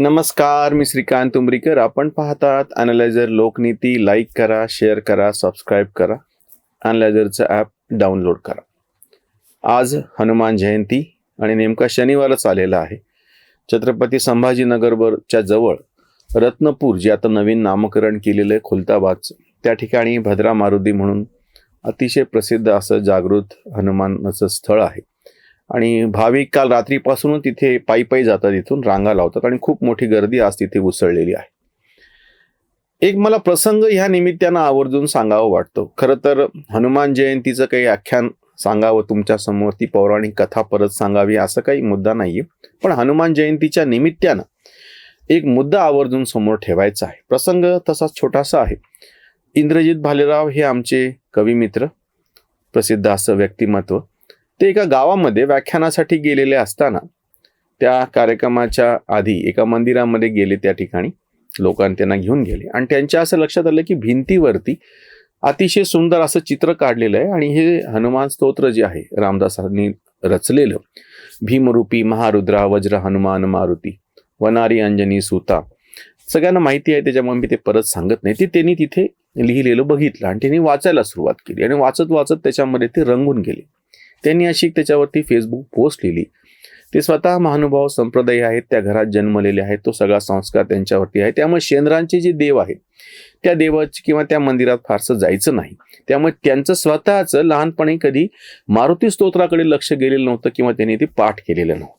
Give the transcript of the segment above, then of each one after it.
नमस्कार मी श्रीकांत उमरीकर. आपण पाहतात अनालायझर लोकनीती. लाईक करा शेअर करा सबस्क्राईब करा. अनालायझरचं ॲप डाउनलोड करा. आज हनुमान जयंती आणि नेमका शनिवारच आलेला आहे. छत्रपती संभाजीनगरवरच्या जवळ रत्नपूर जे आता नवीन नामकरण केलेलं आहे खुलताबादचं त्या ठिकाणी भद्रा मारुती म्हणून अतिशय प्रसिद्ध असं जागृत हनुमानाचं स्थळ आहे. आणि भाविक काल रात्रीपासूनच तिथे पायी पायी जातात इथून रांगा लावतात आणि खूप मोठी गर्दी आज तिथे उसळलेली आहे. एक मला प्रसंग ह्या निमित्तानं आवर्जून सांगावं वाटतो. खरं तर हनुमान जयंतीचं काही आख्यान सांगावं तुमच्यासमोर ती पौराणिक कथा परत सांगावी असं काही मुद्दा नाही पण हनुमान जयंतीच्या निमित्तानं एक मुद्दा आवर्जून समोर ठेवायचा आहे. प्रसंग तसाच छोटासा आहे. इंद्रजित भालेराव हे आमचे कविमित्र प्रसिद्ध असं व्यक्तिमत्व. ते एका गावामध्ये व्याख्यानासाठी गेलेले असताना त्या कार्यक्रमाच्या आधी एका मंदिरामध्ये गेले त्या ठिकाणी. लोकांनी त्यांना घेऊन गेले. आणि त्यांच्या असं लक्षात आलं की भिंतीवरती अतिशय सुंदर असं चित्र काढलेलं आहे आणि हे हनुमान स्तोत्र जे आहे रामदासांनी रचलेलं भीमरूपी महारुद्रा वज्र हनुमान मारुती वनारी अंजनी सुता सगळ्यांना माहिती आहे त्याच्यामुळे मी ते परत सांगत नाही. ते त्यांनी तिथे लिहिलेलं बघितलं आणि त्यांनी वाचायला सुरुवात केली आणि वाचत वाचत त्याच्यामध्ये ते रंगून गेले. त्यांनी अशी त्याच्यावरती फेसबुक पोस्ट लिहिली. ते स्वतः महानुभाव संप्रदाय आहेत त्या घरात जन्मलेले आहेत तो सगळा संस्कार त्यांच्यावरती आहे. त्यामुळे शेंद्रांचे जे देव आहेत त्या देवाची किंवा त्या मंदिरात फारसं जायचं नाही. त्यामुळे त्यांचं स्वतःचं लहानपणी कधी मारुती स्तोत्राकडे लक्ष गेलेलं नव्हतं किंवा त्यांनी ते पाठ केलेलं नव्हतं.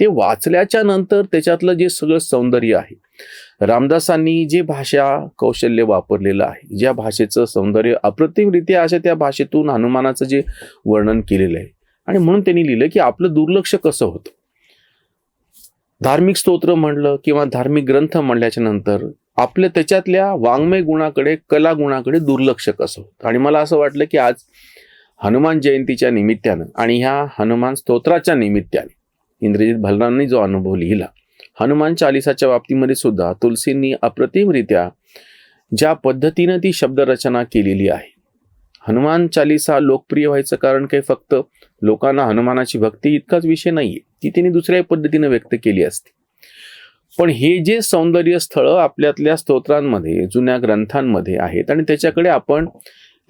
ते वाचल्याच्या नंतर त्याच्यातलं जे सगळं सौंदर्य आहे रामदासांनी जे भाषा कौशल्य वापरलेलं आहे ज्या भाषेचं सौंदर्य अप्रतिमरित्या अशा त्या भाषेतून हनुमानाचं जे वर्णन केलेलं आहे. आणि म्हणून त्यांनी लिहिलं की आपलं दुर्लक्ष कसं होतं? धार्मिक स्तोत्र म्हणलं किंवा धार्मिक ग्रंथ म्हणल्याच्या नंतर आपल्या त्याच्यातल्या वाङ्मय गुणाकडे कला गुणाकडे दुर्लक्ष कसं होतं? आणि मला असं वाटलं की आज हनुमान जयंतीच्या निमित्तानं आणि ह्या हनुमान स्तोत्राच्या निमित्ताने इंद्रजित भलरांनी जो अनुभव लिहिला हनुमान चालिसाच्या बाबतीमध्ये सुद्धा तुलसींनी अप्रतिमरित्या ज्या पद्धतीनं ती शब्दरचना केलेली आहे. हनुमान चालिसा लोकप्रिय व्हायचं कारण काही फक्त? लोकांना हनुमानाची भक्ती इतकाच विषय नाहीये. ती त्यांनी दुसऱ्या पद्धतीनं व्यक्त केली असते. पण हे जे सौंदर्य स्थळं आपल्यातल्या स्तोत्रांमध्ये जुन्या ग्रंथांमध्ये आहेत आणि त्याच्याकडे आपण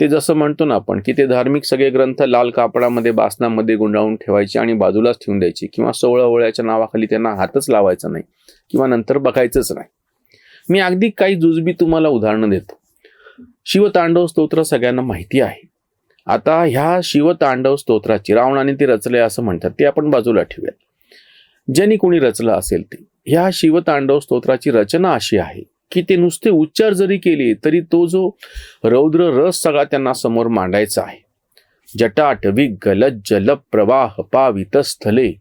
ते जसं म्हणतो ना आपण की ते धार्मिक सगळे ग्रंथ लाल कापडामध्ये बासनामध्ये गुंडाळून ठेवायचे आणि बाजूलाच ठेवून द्यायचे. किंवा सोवळावळ्याच्या नावाखाली त्यांना हातच लावायचा नाही. किंवा नंतर बघायचंच नाही. मी अगदी काही जुजबी तुम्हाला उदाहरणं देतो. शिवतांडव स्तोत्र सगळ्यांना माहिती आहे. आता ह्या शिवतांडव स्तोत्राची रावणाने ते रचले असं म्हणतात ते आपण बाजूला ठेवूया ज्यांनी कोणी रचलं असेल ते ह्या शिवतांडव स्तोत्राची रचना अशी आहे. की ते नुसते उच्चार जरी केले तरी तो जो रौद्र रस सगळा त्यांना समोर मांडायचा आहे. जटाटवी गलज जल प्रवाह पावित स्थले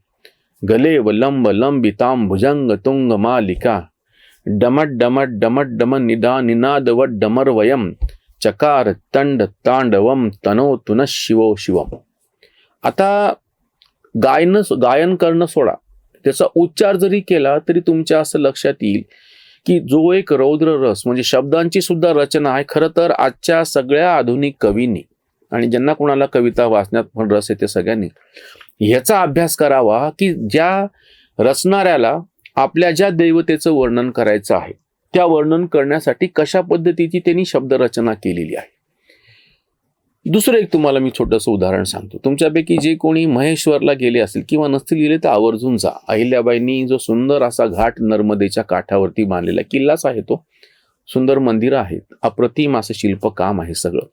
गले वलंब लंबिताम भुजंग तुंग मालिका डमट डमट डमट डम निदा निनाद व डमर वयम चकार तंड तांडवम तनो तुन शिवो शिवम. आता गायन गायन करणं सोडा. त्याचा उच्चार जरी केला तरी तुमच्या असं लक्षात येईल की जो एक रौद्र रस म्हणजे शब्दांची सुद्धा रचना आहे खरं तर आजच्या सगळ्या आधुनिक कवींनी आणि ज्यांना कोणाला कविता वाचण्यात पण रस येते सगळ्यांनी ह्याचा अभ्यास करावा की ज्या रचणाऱ्याला आपल्या ज्या देवतेचं वर्णन करायचं आहे त्या वर्णन करण्यासाठी कशा पद्धतीची त्यांनी शब्दरचना केलेली आहे. दुसरं एक तुम्हाला मी छोटंसं उदाहरण सांगतो. तुमच्यापैकी जे कोणी महेश्वरला गेले असेल किंवा नसतील गेले तर आवर्जून जा. अहिल्याबाईंनी जो सुंदर असा घाट नर्मदेच्या काठावरती बांधलेला किल्लाच आहे तो. सुंदर मंदिर आहेत. अप्रतिम असं शिल्पकाम आहे सगळं.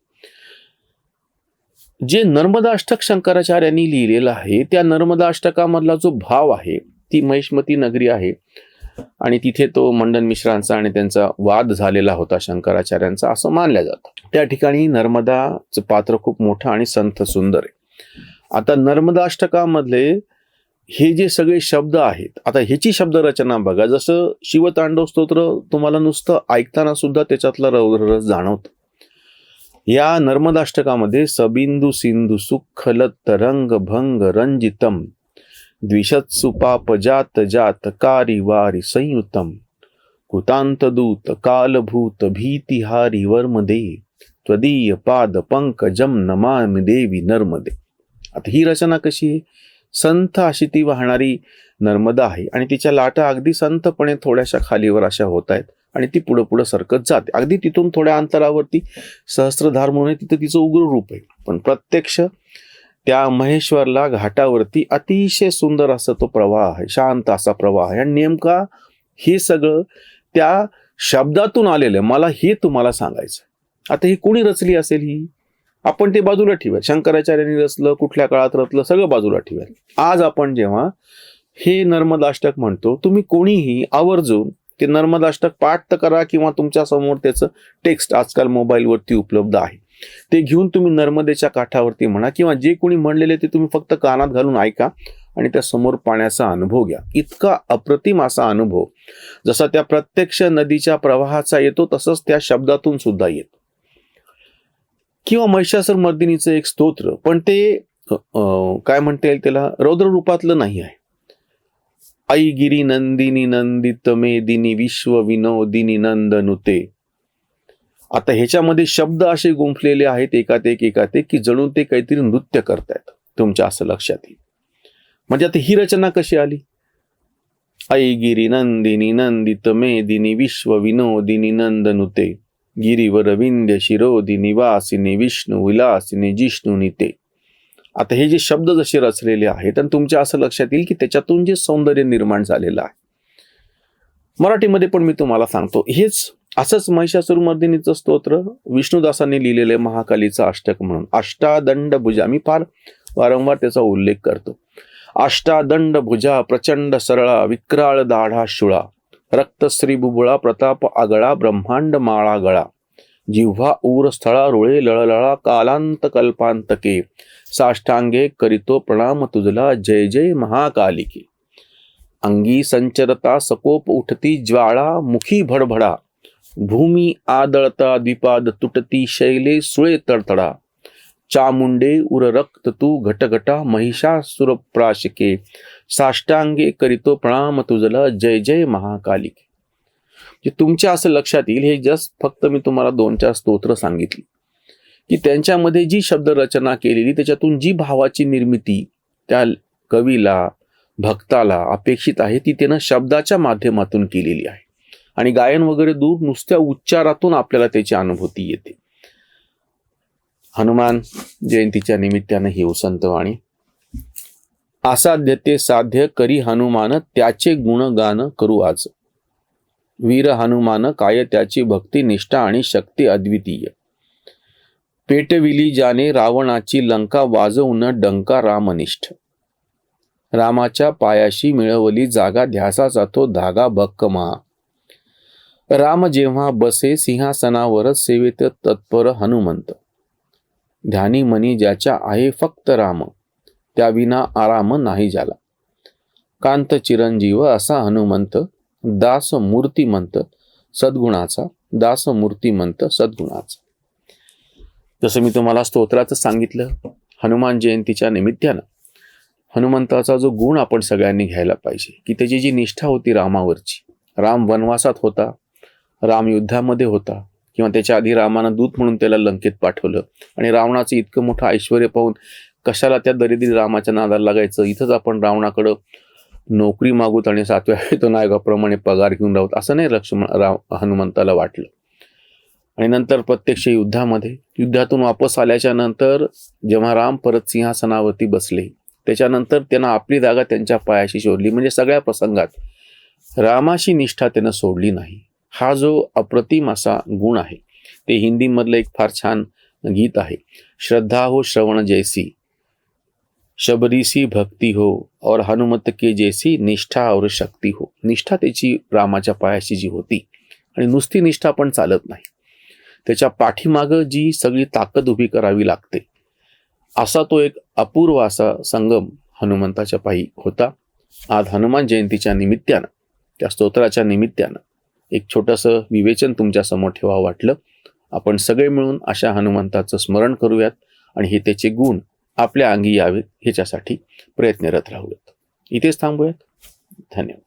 जे नर्मदा अष्टक शंकराचार्यांनी लिहिलेलं आहे त्या नर्मदा अष्टकामधला जो भाव आहे ती महेशमती नगरी आहे. आणि तिथे तो मंडन मिश्रांचा आणि त्यांचा वाद झालेला होता शंकराचार्यांचा असं मानलं जातं. त्या ठिकाणी नर्मदाचं पात्र खूप मोठं आणि संत सुंदर आहे. आता नर्मदाष्टकामधले हे जे सगळे शब्द आहेत आता ह्याची शब्दरचना बघा. जसं शिवतांडव स्तोत्र तुम्हाला नुसतं ऐकताना सुद्धा त्याच्यातला रस जाणवतं. या नर्मदाष्टकामध्ये सबिंदू सिंधू सुखल तरंग भंग रंजितम द्विषत सुपाप जात जात कारी वारी संयुतम। कृतांत दूत कालभूत भीतिहारी वर्मदे। त्वदीय पाद पंकजम नमामि देवी नर्मदे। आता ही रचना कशी आहे? संथ अशी ती वाहणारी नर्मदा आहे आणि तिच्या लाटा अगदी संथपणे थोड्याशा खालीवर अशा होत आहेत आणि ती पुढं पुढं सरकत जाते. अगदी तिथून थोड्या अंतरावरती सहस्त्रधार म्हणून तिथं तिचं उग्र रूप आहे. पण प्रत्यक्ष त्या महेश्वरला घाटावरती अतिशय सुंदर असा तो प्रवाह आहे शांत असा प्रवाह आहे. आणि नेमका हे सगळं त्या शब्दातून आलेलं आहे. मला हे तुम्हाला सांगायचं आता ही कोणी रचली असेल ही? आपण ते बाजूला ठेवूया शंकराचार्यांनी रचलं कुठल्या काळात रचलं सगळं बाजूला ठेवूया आज आपण जेव्हा हे नर्मदाष्टक म्हणतो तुम्ही कोणीही आवर्जून ते नर्मदाष्टक पाठ तर करा किंवा तुमच्यासमोर त्याचं टेक्स्ट आजकाल मोबाईलवरती उपलब्ध आहे. ते घेऊन तुम्ही नर्मदेच्या काठावरती म्हणा किंवा जे कोणी म्हणलेले ते तुम्ही फक्त कानात घालून ऐका आणि त्या समोर पाण्याचा अनुभव घ्या. इतका अप्रतिम असा अनुभव. जसा त्या प्रत्यक्ष नदीच्या प्रवाहाचा येतो तसंच त्या शब्दातून सुद्धा येतो. किंवा महिषासर मर्दिनीचं एक स्तोत्र पण ते काय म्हणता येईल त्याला? रौद्र रूपातलं नाही आहे. आई गिरी नंदिनी नंदित मेदिनी विश्व विनोदिनी नंदनुते. आता ह्याच्यामध्ये शब्द असे गुंफलेले आहेत एकात एक एकात एक की जणू ते काहीतरी नृत्य करतायत तुमच्या असं लक्षात येईल. म्हणजे आता ही रचना कशी आली? आई गिरी नंदिनी नंदित मेदिनी विश्व विनोदिनी नंदनुते गिरीवर विंध्य शिरोदिनी वासिनी विष्णू विलासिनी जिष्णू निते आता हे जे शब्द जसे रचलेले आहेत आणि तुमच्या असं लक्षात येईल की त्याच्यातून जे सौंदर्य निर्माण झालेलं आहे. मराठीमध्ये पण मी तुम्हाला सांगतो हेच असंच महिषासुरमर्दिनीचं स्तोत्र विष्णुदासांनी लिहिलेलं आहे महाकालीचं अष्टक म्हणून. अष्टादंड भुजा मी फार वारंवार त्याचा उल्लेख करतो. अष्टादंड भुजा प्रचंड सरळा विक्राळ दाढा शुळा रक्तश्री बुबुळा प्रताप आगळा ब्रह्मांड माळा गळा. जिव्हा ऊर स्थळा रुळे लळलळा कालांत कल्पांतके. साष्टांगे करितो प्रणाम तुझला. जय जय महाकालिके. अंगी संचरता सकोप उठती ज्वाळा मुखी भडभडा. भूमी आदळता द्विपाद तुटती शैले सुळे तडतडा. चामुंडे उर रक्त तू घटघटा महिषासुर प्राशिके. साष्टांगे करीतो प्रणाम तुझला जय जय महाकालिके. जे तुमच्या असं लक्षात येईल हे जस्ट फक्त मी तुम्हाला दोन चार स्तोत्र सांगितली. की त्यांच्यामध्ये जी शब्द रचना केलेली त्याच्यातून जी भावाची निर्मिती त्या कवीला भक्ताला अपेक्षित आहे ती त्यानं शब्दाच्या माध्यमातून केलेली आहे. आणि गायन वगैरे दूर नुसत्या उच्चारातून आपल्याला त्याची अनुभूती येते. हनुमान जयंतीच्या निमित्तानं ही वसंतवाणी असाध्य ते साध्य करी हनुमान त्याचे गुणगान करू आज. वीर हनुमान काय त्याची भक्ती निष्ठा आणि शक्ती अद्वितीय. पेटविली जाने रावणाची लंका वाजवून डंका रामनिष्ठ. रामाच्या पायाशी मिळवली जागा ध्यासाचा तो धागा भक्कमा. राम जेव्हा बसे सिंहासनावर सेवेत तत्पर हनुमंत. ध्यानी मनी ज्याच्या आहे फक्त राम त्या विना आराम नाही झाला कांत चिरंजीव असा हनुमंत दास मूर्तिमंत सद्गुणाचा दास मूर्तिमंत सद्गुणाचा. जसं मी तुम्हाला स्तोत्राचं सांगितलं हनुमान जयंतीच्या निमित्तानं हनुमंताचा जो गुण आपण सगळ्यांनी घ्यायला पाहिजे की त्याची जी निष्ठा होती रामावरची राम वनवासात होता राम युद्धामध्ये होता. किंवा त्याच्या आधी रामानं दूत म्हणून त्याला लंकेत पाठवलं. आणि रावणाचं इतकं मोठं ऐश्वर पाहून कशाला त्या दरिद्री रामाच्या नादाला लागायचं? इथंच आपण रावणाकडं नोकरी मागूत आणि सातव्या वेतनायोगाप्रमाणे पगार घेऊन राहूत असं नाही लक्ष्मण राव हनुमंताला वाटलं. आणि नंतर प्रत्यक्ष युद्धामध्ये युद्धातून वापस आल्याच्यानंतर जेव्हा राम परत सिंहासनावरती बसले त्याच्यानंतर त्यांना आपली जागा त्यांच्या पायाशी शोधली. म्हणजे सगळ्या प्रसंगात रामाशी निष्ठा त्यानं सोडली नाही. हा जो अप्रतिम असा गुण आहे ते हिंदीमधलं एक फार छान गीत आहे. श्रद्धा हो श्रवण जैसी शबरीसी भक्ती हो और हनुमत के जैसी निष्ठा और शक्ती हो. निष्ठा त्याची रामाच्या पायाशी जी होती आणि नुसती निष्ठा पण चालत नाही. त्याच्या पाठीमागं जी सगळी ताकद उभी करावी लागते असा तो एक अपूर्व असा संगम हनुमंताच्या पायी होता. आज हनुमान जयंतीच्या निमित्तानं त्या स्तोत्राच्या निमित्तानं एक छोटंसं विवेचन तुमच्यासमोर ठेवा ठेवावं वाटलं. आपण सगळे मिळून अशा हनुमंताचं स्मरण करूयात आणि हे त्याचे गुण आपल्या अंगी यावेत ह्याच्यासाठी प्रयत्नरत राहूयात. इथेच थांबूयात. धन्यवाद.